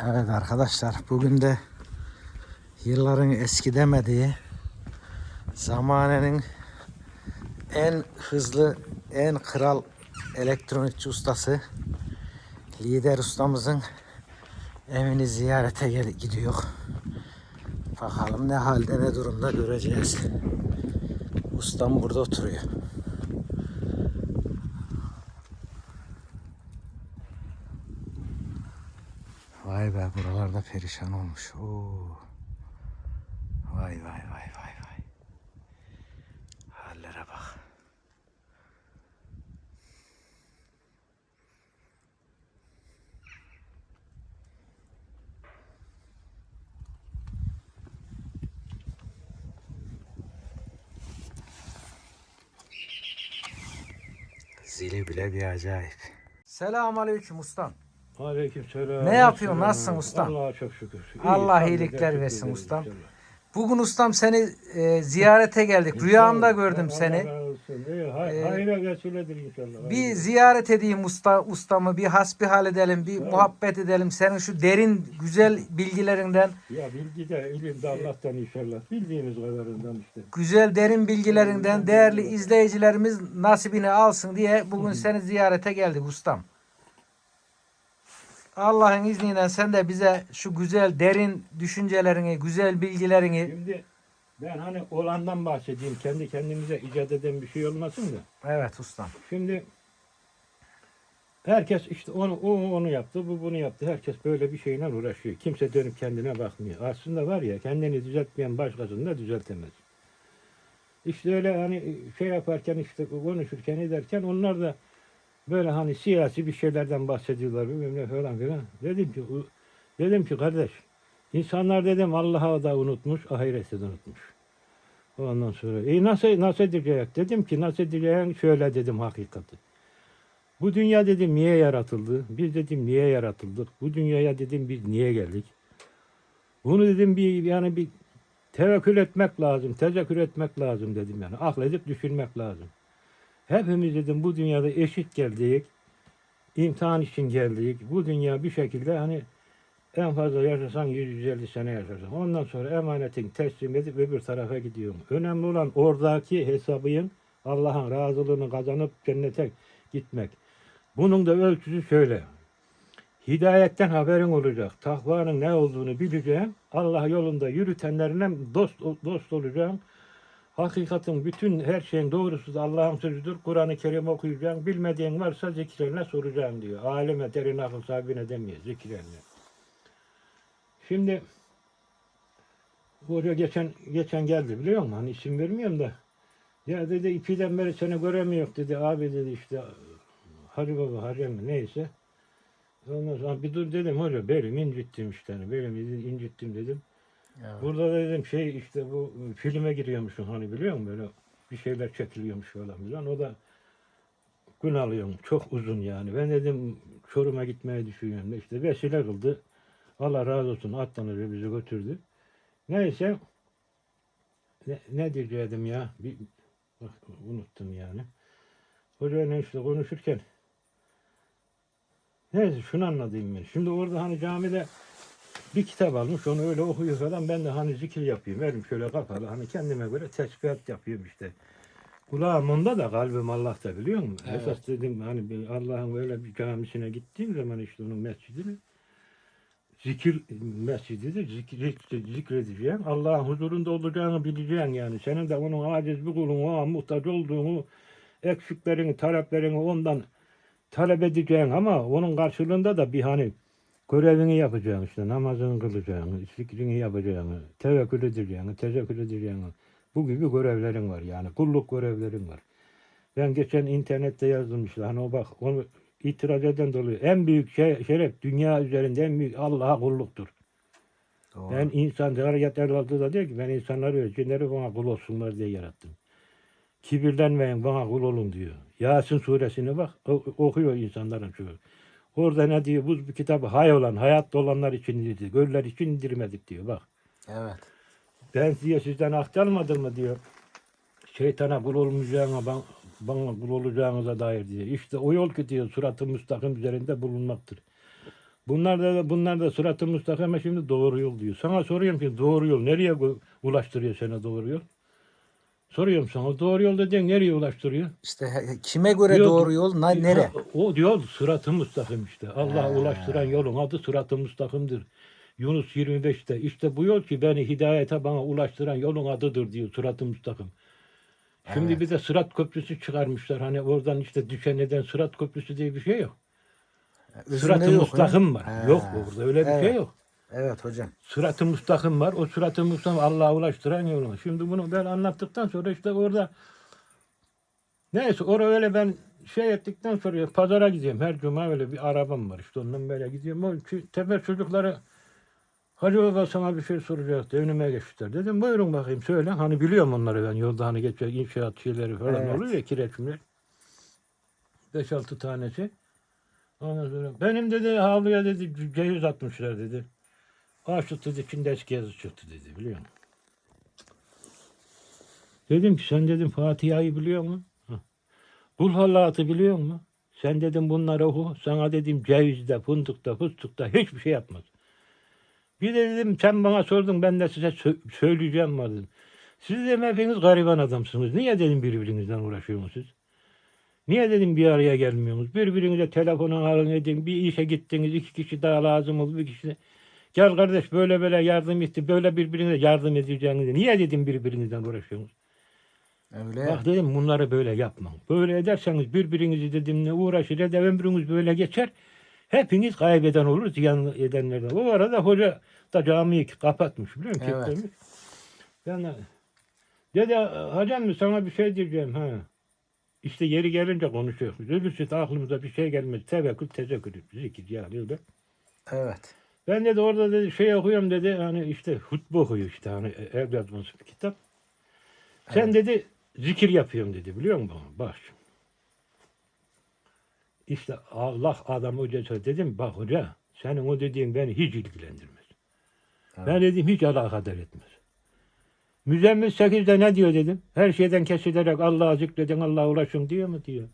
Evet arkadaşlar bugün de yılların eski demediği zamanenin en hızlı en kral elektronikçi ustası lider ustamızın evini ziyarete gidiyor. Bakalım ne halde ne durumda göreceğiz. Ustam burada oturuyor. Vay be buralarda perişan olmuş. Oo. Vay vay vay vay vay. Hallere bak. Zili bile bir acayip. Selamun aleyküm ustam. Aleykümselam. Ne yapıyorsun, nasılsın ustam? Allah'a çok şükür. İyi, Allah iyilikler versin ustam. Bugün ustam seni e, ziyarete geldik. Rüyamda gördüm seni. Ee, hayra vesiledir inşallah. Bir ziyaret edeyim usta ustamı, bir hasbihal edelim, bir muhabbet edelim. Senin şu derin güzel bilgilerinden, Ya bilgi de ilim de Allah'tan inşallah. Bildiğimiz kadarından işte. güzel derin bilgilerinden değerli izleyicilerimiz nasibini alsın diye bugün seni ziyarete geldik ustam. Allah'ın izniyle sen de bize şu güzel derin düşüncelerini, güzel bilgilerini Şimdi ben hani olandan bahsedeyim. Kendi kendimize icat eden bir şey olmasın da. Evet ustam. Şimdi herkes işte onu o onu yaptı, bu bunu yaptı. Herkes böyle bir şeyle uğraşıyor. Kimse dönüp kendine bakmıyor. Aslında var ya kendini düzeltmeyen başkasını da düzeltemez. İşte öyle hani şey yaparken işte konuşurken ederken onlar da böyle hani siyasi bir şeylerden bahsediyorlar bilmem ne falan filan. Dedim ki dedim ki kardeş insanlar dedim Allah'ı da unutmuş, ahireti de unutmuş. Ondan sonra e nasıl nasıl edecek? Dedim ki nasıl edeceğin şöyle dedim hakikati. Bu dünya dedim niye yaratıldı? Biz dedim niye yaratıldık? Bu dünyaya dedim biz niye geldik? Bunu dedim bir yani bir tevekkül etmek lazım, tezekkür etmek lazım dedim yani. Akledip düşünmek lazım. Hepimiz dedim bu dünyada eşit geldik. İmtihan için geldik. Bu dünya bir şekilde hani en fazla yaşasan 150 sene yaşarsın. Ondan sonra emanetin teslim edip öbür tarafa gidiyorum. Önemli olan oradaki hesabın Allah'ın razılığını kazanıp cennete gitmek. Bunun da ölçüsü şöyle. Hidayetten haberin olacak. Takvanın ne olduğunu bileceksin. Allah yolunda yürütenlerine dost dost olacaksın. Hakikatin bütün her şeyin doğrusu da Allah'ın sözüdür. Kur'an-ı Kerim okuyacaksın. Bilmediğin varsa zikirlerine soracaksın diyor. Alime derin akıl sahibine demiyor zikirlerine. Şimdi Hoca geçen geçen geldi biliyor musun? Hani isim vermiyorum da. Ya dedi ipiden beri seni göremiyor dedi. Abi dedi işte Hacı Baba Hacı mi neyse. Ondan sonra bir dur dedim hoca belim incittim işte. hani, Belim incittim dedim. Burada dedim şey işte bu filme giriyormuşsun hani biliyor musun böyle bir şeyler çekiliyormuş falan filan. O da gün alıyorum çok uzun yani. Ben dedim Çorum'a gitmeyi düşünüyorum. İşte vesile kıldı. Allah razı olsun atlanır bizi götürdü. Neyse ne, ne diyecektim ya bir bak, unuttum yani. Hocayla işte konuşurken neyse şunu anladım ben. Şimdi orada hani camide bir kitap almış onu öyle okuyor falan ben de hani zikir yapayım elim şöyle kapalı hani kendime göre tesbihat yapıyorum işte. Kulağım onda da kalbim Allah'ta biliyor musun? Evet. Esas dedim hani Allah'ın öyle bir camisine gittiğim zaman işte onun mescidine zikir mescididir. Zikir, zikredeceksin. Allah'ın huzurunda olacağını bileceksin yani. Senin de onun aciz bir kulun, ona muhtaç olduğunu, eksiklerini, taleplerini ondan talep edeceksin ama onun karşılığında da bir hani görevini yapacaksın işte namazını kılacaksın, zikrini yapacaksın, tevekkül edeceksin, tezekkür edeceksin. Bu gibi görevlerin var yani kulluk görevlerin var. Ben geçen internette yazdım işte hani o bak onu itiraz eden dolayı en büyük şey, şeref dünya üzerinde en büyük Allah'a kulluktur. Doğru. Ben insan Hareket Erlal'da da diyor ki ben insanları ve cinleri bana kul olsunlar diye yarattım. Kibirlenmeyin bana kul olun diyor. Yasin suresine bak okuyor insanların çoğu. Orada ne diyor? Bu bir kitabı hay olan, hayatta olanlar için indirdi. Göller için indirmedik diyor bak. Evet. Ben diye sizden aktarmadım mı diyor. Şeytana kul olmayacağına bana, bana kul olacağınıza dair diyor. İşte o yol ki diyor suratı müstakim üzerinde bulunmaktır. Bunlar da bunlar da sıratı müstakime şimdi doğru yol diyor. Sana soruyorum ki doğru yol nereye ulaştırıyor seni doğru yol? Soruyorum sana doğru yol dediğin nereye ulaştırıyor? İşte he- kime göre Diyor- doğru yol, na, nere? O diyor sıratı müstakim işte. Allah'a He. ulaştıran yolun adı sıratı müstakimdir. Yunus 25'te işte bu yol ki beni hidayete bana ulaştıran yolun adıdır diyor sıratı müstakim. Şimdi Evet. bir de sırat köprüsü çıkarmışlar. Hani oradan işte düşen neden sırat köprüsü diye bir şey yok. Özünde Sırat-ı yok, müstakim ha? var. Ha. Yok burada öyle bir şey Evet. yok. Evet hocam. Sırat-ı müstakim var. O sırat-ı müstakim Allah'a ulaştıran yolu. Şimdi bunu ben anlattıktan sonra işte orada neyse oraya öyle ben şey ettikten sonra pazara gidiyorum. Her cuma öyle bir arabam var. işte ondan böyle gidiyorum. O tepe çocukları Hacı baba sana bir şey soracaktı. Önüme geçtiler. Dedim buyurun bakayım söyle. Hani biliyorum onları ben. Yolda hani geçiyor inşaat şeyleri falan Evet. oluyor ya kireçimler. 5-6 tanesi. Ondan sonra benim dedi havluya dedi ceviz atmışlar dedi. Açlık dedi içinde eski yazı çıktı dedi biliyor musun? Dedim ki sen dedim Fatiha'yı biliyor musun? Kul hallatı biliyor musun? Sen dedim bunları oku. Sana dedim cevizde, fındıkta, fıstıkta hiçbir şey yapmaz. Bir de dedim sen bana sordun ben de size sö- söyleyeceğim var dedim. Siz dedim hepiniz gariban adamsınız. Niye dedim birbirinizden uğraşıyorsunuz? Niye dedim bir araya gelmiyorsunuz? Birbirinize telefonu alın edin. Bir işe gittiniz. iki kişi daha lazım oldu. Bir kişi Gel kardeş böyle böyle yardım etti. Böyle birbirinize yardım edeceğinizi. Niye dedim birbirinizden uğraşıyorsunuz? Öyle. Bak dedim bunları böyle yapmayın. Böyle ederseniz birbirinizi dedim ne uğraşır eder ömrünüz böyle geçer. Hepiniz kaybeden olur ziyan edenlerden. O arada hoca da camiyi kapatmış biliyor musun? Evet. Kilitlemiş. Ben de, dedi hocam mı sana bir şey diyeceğim ha. İşte yeri gelince konuşuyoruz. Öbürsü de aklımıza bir şey gelmez. Tevekkül, tezekkür, zikir yani öyle. Evet. Ben dedi orada dedi şey okuyorum dedi hani işte hutbe okuyor işte hani el yazması bir kitap. Sen Evet. dedi zikir yapıyorum dedi biliyor musun? Bak. İşte Allah adam hoca söyledi. dedim bak hoca senin o dediğin beni hiç ilgilendirmez. Evet. Ben dedim hiç alakadar etmez. Müzemmil 8'de ne diyor dedim. Her şeyden kesilerek Allah'a zikredin Allah'a ulaşın diyor mu diyor.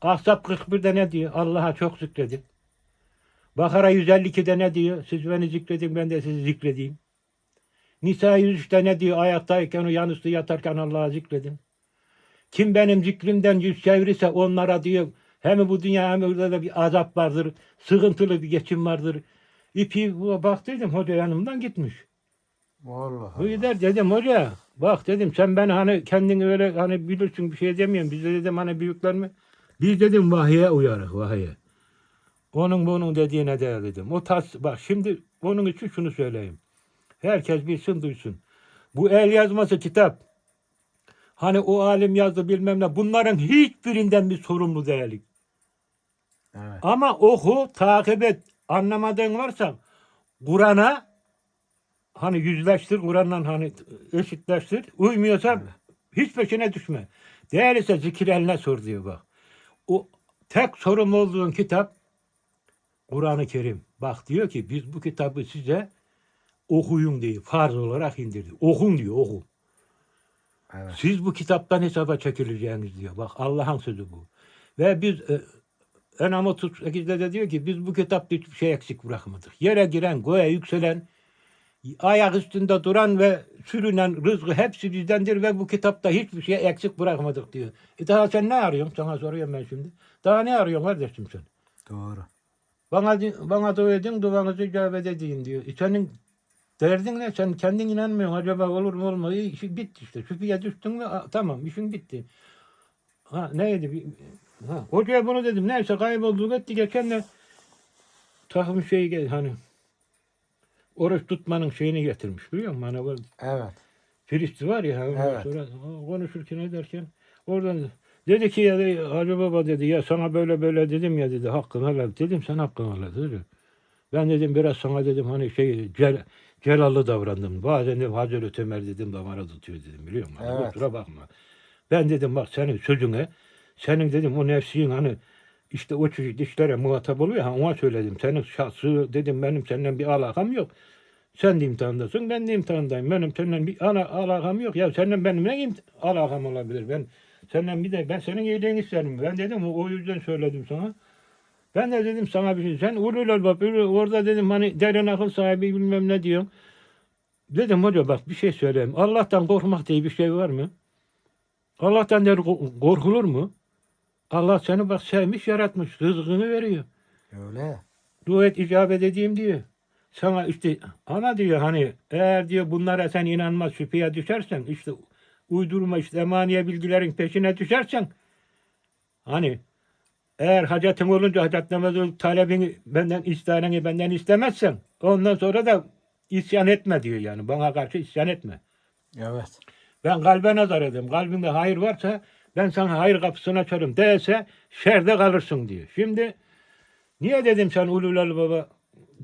Ahzab 41'de ne diyor? Allah'a çok zikredin. Bakara 152'de ne diyor? Siz beni zikredin ben de sizi zikredeyim. Nisa 103'te ne diyor? Ayaktayken uyanıstı yatarken Allah'a zikredin. Kim benim zikrimden yüz çevirirse onlara diyor hem bu dünya hem orada da bir azap vardır. Sıkıntılı bir geçim vardır. İpi baktıydım hoca yanımdan gitmiş. Vallahi. Bu gider dedim hoca bak dedim sen beni hani kendini öyle hani bilirsin bir şey demiyorum. Biz de dedim hani büyükler mi? Biz dedim vahiye uyarık vahiye. Onun bunun dediğine değer dedim. O tas bak şimdi onun için şunu söyleyeyim. Herkes bilsin duysun. Bu el yazması kitap. Hani o alim yazdı bilmem ne. Bunların hiçbirinden bir sorumlu değilik. Evet. Ama oku, takip et. Anlamadığın varsa Kur'an'a hani yüzleştir, Kur'an'la hani eşitleştir. Uymuyorsa hiç peşine düşme. Değerliyse zikir eline sor diyor bak. O tek sorumlu olduğun kitap Kur'an-ı Kerim. Bak diyor ki biz bu kitabı size okuyun diyor. Farz olarak indirdi. Okun diyor, okun. Evet. Siz bu kitaptan hesaba çekileceğiniz diyor. Bak Allah'ın sözü bu. Ve biz e, Enam 38'de de diyor ki biz bu kitapta hiçbir şey eksik bırakmadık. Yere giren, göğe yükselen, ayak üstünde duran ve sürünen rızkı hepsi bizdendir ve bu kitapta hiçbir şey eksik bırakmadık diyor. E daha sen ne arıyorsun? Sana soruyorum ben şimdi. Daha ne arıyorsun kardeşim sen? Doğru. Bana, bana dua edin, duanızı icabet edeyim diyor. E senin derdin ne? Sen kendin inanmıyorsun. Acaba olur mu olmaz mı? İşin bitti işte. Şüpheye düştün mü? a- tamam işin bitti. Ha neydi? Ha, hocaya bunu dedim. Neyse kayboldu gitti. Geçen de takım şeyi hani oruç tutmanın şeyini getirmiş biliyor musun? Hani o Evet. Filisti var ya Evet. sonra konuşurken ederken oradan dedi ki ya dedi, Hacı Baba dedi ya sana böyle böyle dedim ya dedi hakkını helal dedim sen hakkını helal dedi. Ben dedim biraz sana dedim hani şey cel, celallı davrandım. Bazen dedim Hazreti Ömer dedim damara tutuyor dedim biliyor musun? Evet. Kusura bakma. Ben dedim bak senin sözüne senin dedim o nefsin hani işte o çocuk işlere muhatap oluyor ha ona söyledim. Senin şahsı dedim benim senden bir alakam yok. Sen de imtihandasın, ben de imtihandayım. Benim senden bir ana alakam yok. Ya senden benim ne alakam olabilir? Ben senden bir de ben senin iyiliğini isterim. Ben dedim o, yüzden söyledim sana. Ben de dedim sana bir şey. Sen albab ulul- orada dedim hani derin akıl sahibi bilmem ne diyorsun. Dedim hoca bak bir şey söyleyeyim. Allah'tan korkmak diye bir şey var mı? Allah'tan der ko- korkulur mu? Allah seni bak sevmiş yaratmış. Rızkını veriyor. Öyle. Dua et icabet edeyim diyor. Sana işte ama diyor hani eğer diyor bunlara sen inanmaz şüpheye düşersen işte uydurma işte emaniye bilgilerin peşine düşersen hani eğer hacetin olunca hacet namazı talebini benden isteğini benden istemezsen ondan sonra da isyan etme diyor yani bana karşı isyan etme. Evet. Ben kalbe nazar edeyim. Kalbinde hayır varsa ben sana hayır kapısını açarım. Değilse şerde kalırsın diyor. Şimdi niye dedim sen ulul albaba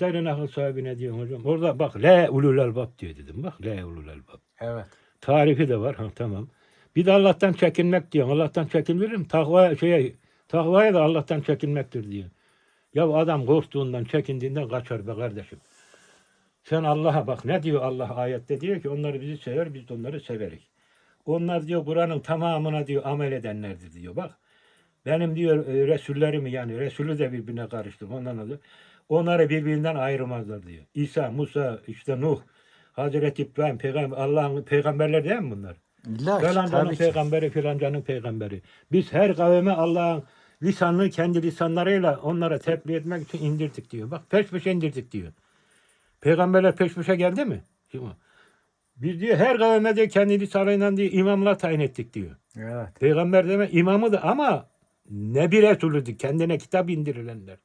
derin akıl sahibine diyorsun hocam. Orada bak le ulul albab diyor dedim. Bak le ulul albab. Evet. Tarifi de var. Ha tamam. Bir de Allah'tan çekinmek diyor. Allah'tan çekinmirim. Takva şeye takvaya da Allah'tan çekinmektir diyor. Ya adam korktuğundan, çekindiğinden kaçar be kardeşim. Sen Allah'a bak ne diyor Allah ayette diyor ki onları bizi sever biz de onları severiz. Onlar diyor Kur'an'ın tamamına diyor amel edenlerdir diyor. Bak benim diyor e, Resullerimi yani Resulü de birbirine karıştırdım ondan da onları birbirinden ayırmazlar diyor. İsa, Musa, işte Nuh, Hazreti İbrahim, peygamber, Allah'ın peygamberleri değil mi bunlar? İlla ki Falancanın tabii ki. peygamberi, filancanın peygamberi. Biz her kavme Allah'ın lisanını kendi lisanlarıyla onlara tebliğ etmek için indirdik diyor. Bak peş peşe indirdik diyor. Peygamberler peş peşe geldi mi? Şimdi Biz diyor her kavme de kendi lisanıyla diyor imamlar tayin ettik diyor. Evet. Peygamber deme imamı da ama ne bir Resulüdür kendine kitap indirilenler.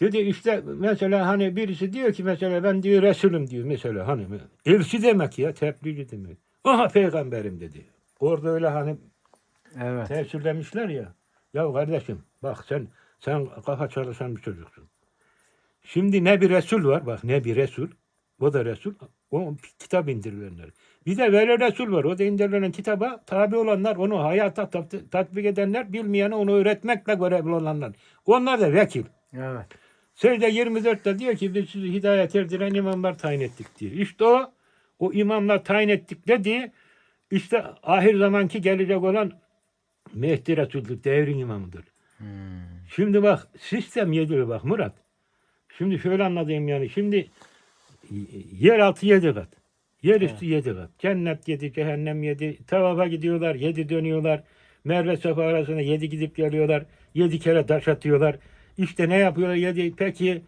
Dedi işte mesela hani birisi diyor ki mesela ben diyor Resulüm diyor mesela hani elçi demek ya tebliğci demek. Aha peygamberim dedi. Orada öyle hani Evet. tesirlemişler ya. Ya kardeşim bak sen sen kafa çalışan bir çocuksun. Şimdi ne bir Resul var bak ne bir Resul. O da Resul. O kitap indirilenler. Bir de Veli Resul var. O da indirilen kitaba tabi olanlar, onu hayata tat- tatbik edenler, bilmeyene onu öğretmekle görevli olanlar. Onlar da vekil. Evet. Secde 24'te diyor ki biz sizi hidayet erdiren imamlar tayin ettik diyor. İşte o, o imamlar tayin ettik dediği işte ahir zamanki gelecek olan Mehdi Resul'dür, devrin imamıdır. Hmm. Şimdi bak sistem yedi bak Murat. Şimdi şöyle anlatayım yani. Şimdi yer altı yedi kat. Yer üstü yedi kat. Cennet yedi, cehennem yedi. Tavafa gidiyorlar, yedi dönüyorlar. Merve Safa arasında yedi gidip geliyorlar. Yedi kere taş atıyorlar. İşte ne yapıyorlar yedi. Peki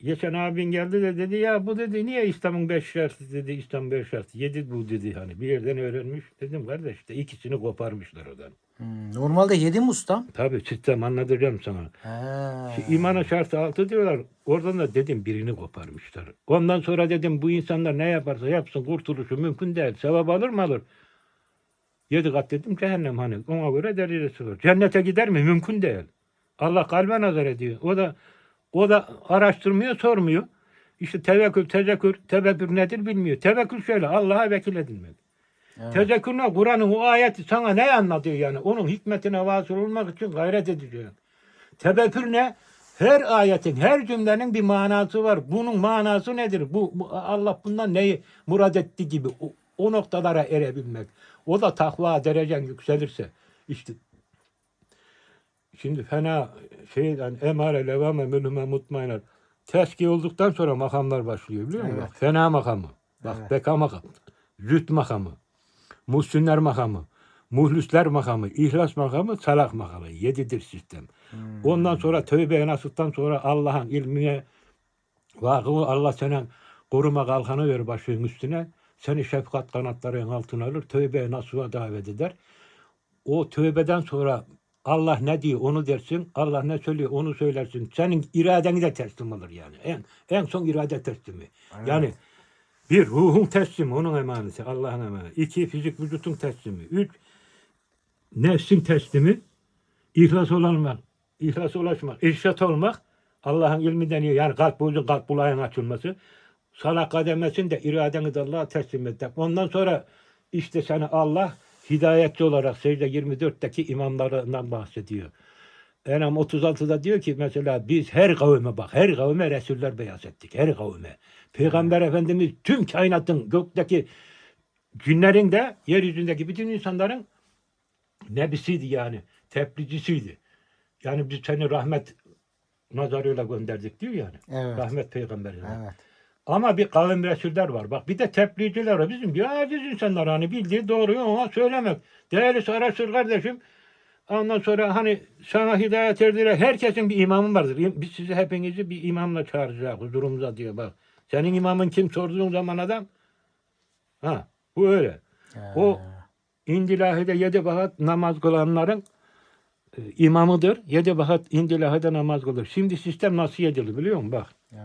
geçen abin geldi de dedi ya bu dedi niye İslam'ın beş şartı dedi İslam beş şartı. Yedi bu dedi hani bir yerden öğrenmiş. Dedim kardeş işte ikisini koparmışlar oradan. Hmm. Normalde yedi mi ustam? Tabii sistem anlatacağım sana. He. İmana şartı altı diyorlar. Oradan da dedim birini koparmışlar. Ondan sonra dedim bu insanlar ne yaparsa yapsın kurtuluşu mümkün değil. Sevap alır mı alır? Yedi kat dedim cehennem hani ona göre derecesi var. Cennete gider mi? Mümkün değil. Allah kalbe nazar ediyor. O da o da araştırmıyor, sormuyor. İşte tevekkül, tezekkür, tevekkül nedir bilmiyor. Tevekkül şöyle Allah'a vekil edilmek. Evet. Tezekkür ne? Kur'an'ın o ayeti sana ne anlatıyor yani? Onun hikmetine vasıl olmak için gayret edeceksin. Tebekkür ne? Her ayetin, her cümlenin bir manası var. Bunun manası nedir? Bu, bu- Allah bundan neyi murad etti gibi o, o noktalara erebilmek. O da takva derecen yükselirse. İşte şimdi fena şeyden emare levame mülhüme mutmainler. Teski olduktan sonra makamlar başlıyor biliyor musun? Evet. Bak, Fena makamı. Bak Evet. beka makamı. Züht makamı. Muhsinler makamı. Muhlisler makamı, ihlas makamı, salak makamı. Yedidir sistem. Hmm. Ondan sonra tövbe nasıttan sonra Allah'ın ilmine vakıfı Allah senin koruma kalkanı ver başının üstüne. Seni şefkat kanatların altına alır. Tövbe nasuha davet eder. O tövbeden sonra Allah ne diyor onu dersin. Allah ne söylüyor onu söylersin. Senin iradeni de teslim alır yani. En, en son irade teslimi. Evet. Yani bir ruhun teslimi onun emaneti Allah'ın emaneti. İki fizik vücutun teslimi. Üç nefsin teslimi. İhlas olmak. İhlas ulaşmak. İrşat olmak. Allah'ın ilmi deniyor. Yani kalp bozun kalp bulayın açılması. Sana kademesin de iradeni de Allah'a teslim et. Ondan sonra işte seni Allah hidayetçi olarak secde 24'teki imamlarından bahsediyor. Enam 36'da diyor ki mesela biz her kavme bak her kavme Resuller beyaz ettik. Her kavme. Peygamber Efendimiz tüm kainatın gökteki cinlerin de yeryüzündeki bütün insanların nebisiydi yani. Tebliğcisiydi. yani biz seni rahmet nazarıyla gönderdik diyor yani. Evet. Rahmet peygamberine. Evet. Ama bir kavim resuller var. Bak bir de tebliğciler var. Bizim gibi aciz insanlar hani bildiği doğruyu ona söylemek. Değerli Sarasır kardeşim ondan sonra hani sana hidayet erdiler. Herkesin bir imamı vardır. Biz sizi hepinizi bir imamla çağıracağız huzurumuza diyor bak. Senin imamın kim sorduğun zaman adam ha bu öyle. O İndilahide yedi vakat namaz kılanların e, imamıdır. Yedi vakat indilahide namaz kılır. Şimdi sistem nasıl yedili biliyor musun? Bak.